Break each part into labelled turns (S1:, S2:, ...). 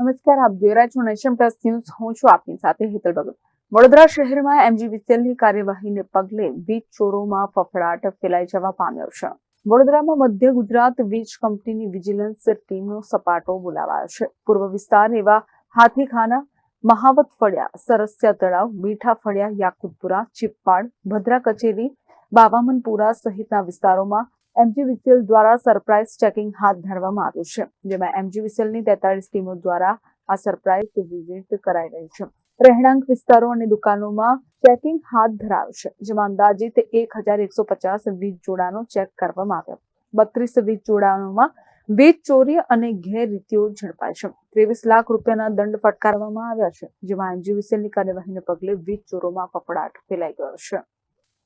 S1: નમસ્કાર, આપ જોઈ રહ્યા છો નેશન પ્લસ ન્યૂઝ. હું છું આપની સાથે હેતલ ભગત. વડોદરા શહેરમાં એમજીવીસીએલની કાર્યવાહીને પગલે વીજ ચોરોમાં ફફડાટ ફેલાઈ જવા પામ્યો છે. વડોદરામાં મધ્ય ગુજરાત વીજ કંપનીની વિજિલન્સ ટીમનો સપાટો બોલાવાયો છે. પૂર્વ વિસ્તાર એવા હાથીખાના મહાવત ફળિયા, સરસ્યા તળાવ, મીઠા ફળિયા યાકુતપુરા ચિપ્પાડ, ભદ્રા કચેરી, બાવામનપુરા સહિતના વિસ્તારોમાં એમજીવીસીએલ દ્વારા સરપ્રાઇઝ ચેકિંગ હાથ ધરવામાં આવ્યું છે, જેમાં એમજીવીસીએલની તેતાળીસ ટીમો દ્વારા આ સરપ્રાઇઝ વિઝિટ કરાઈ રહી છે. રહેણાંક વિસ્તારો અને દુકાનોમાં ચેકિંગ હાથ ધરાયું છે, જેમાં અંદાજિત એક હજાર એકસો પચાસ વીજ જોડાણો ચેક કરવામાં આવ્યા. બત્રીસ વીજ જોડાણોમાં વીજ ચોરી અને ગેરરીતિઓ ઝડપાય છે. ત્રેવીસ લાખ રૂપિયાના દંડ ફટકારવામાં આવ્યા છે, જેમાં એમજીવીસીએલની કાર્યવાહીને પગલે વીજ ચોરોમાં ફફડાટ ફેલાઈ ગયો છે.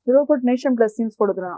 S1: Report Nation Plus news Vadodara.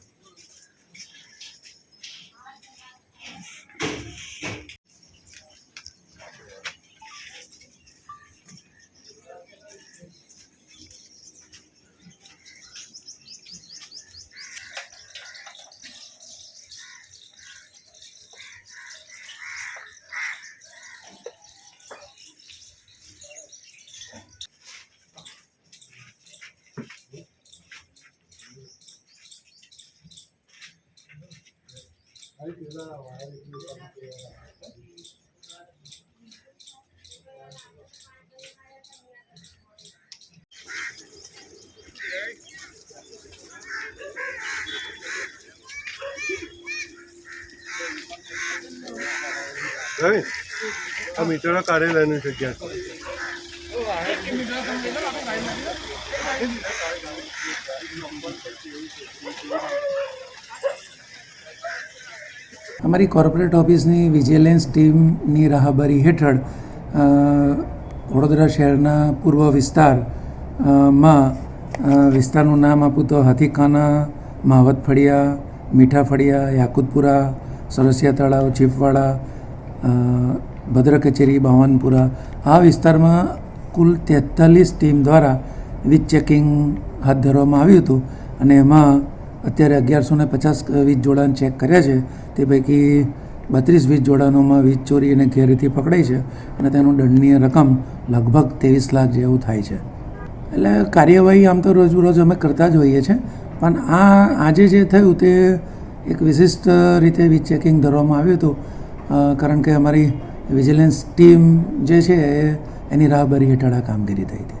S2: રવિ આ મીટરો કાઢી લેવાની જગ્યા છે
S3: અમારી કોર્પોરેટ ઓફિસની વિજિલન્સ ટીમની રાહબરી હેઠળ વડોદરા શહેરના પૂર્વ વિસ્તારમાં વિસ્તારનું નામ આપું તો હાથીખાના માવત ફળિયા, મીઠા ફળિયા, યાકુતપુરા, સરસિયા તળાવ ચીપવાડા ભદ્ર કચેરી, બાવનપુરા, આ વિસ્તારમાં કુલ તેતાલીસ ટીમ દ્વારા વીજ ચેકિંગ હાથ ધરવામાં આવ્યું હતું. અને એમાં અત્યારે અગિયારસો ને પચાસ વીજ જોડાણ ચેક કર્યા છે. તે પૈકી બત્રીસ વીજ જોડાણોમાં વીજ ચોરી અને ઘેરીથી પકડાઈ છે અને તેનું દંડનીય રકમ લગભગ ત્રેવીસ લાખ જેવું થાય છે. એટલે કાર્યવાહી આમ તો રોજ રોજ અમે કરતા જ હોઈએ છીએ પણ આ આજે જે થયું તે એક વિશિષ્ટ રીતે વીજ ચેકિંગ ધરવામાં આવ્યું હતું. કારણ કે અમારી વિજિલન્સ ટીમ જે છે એની રાહબરી હેઠળ આ કામગીરી થઈ હતી.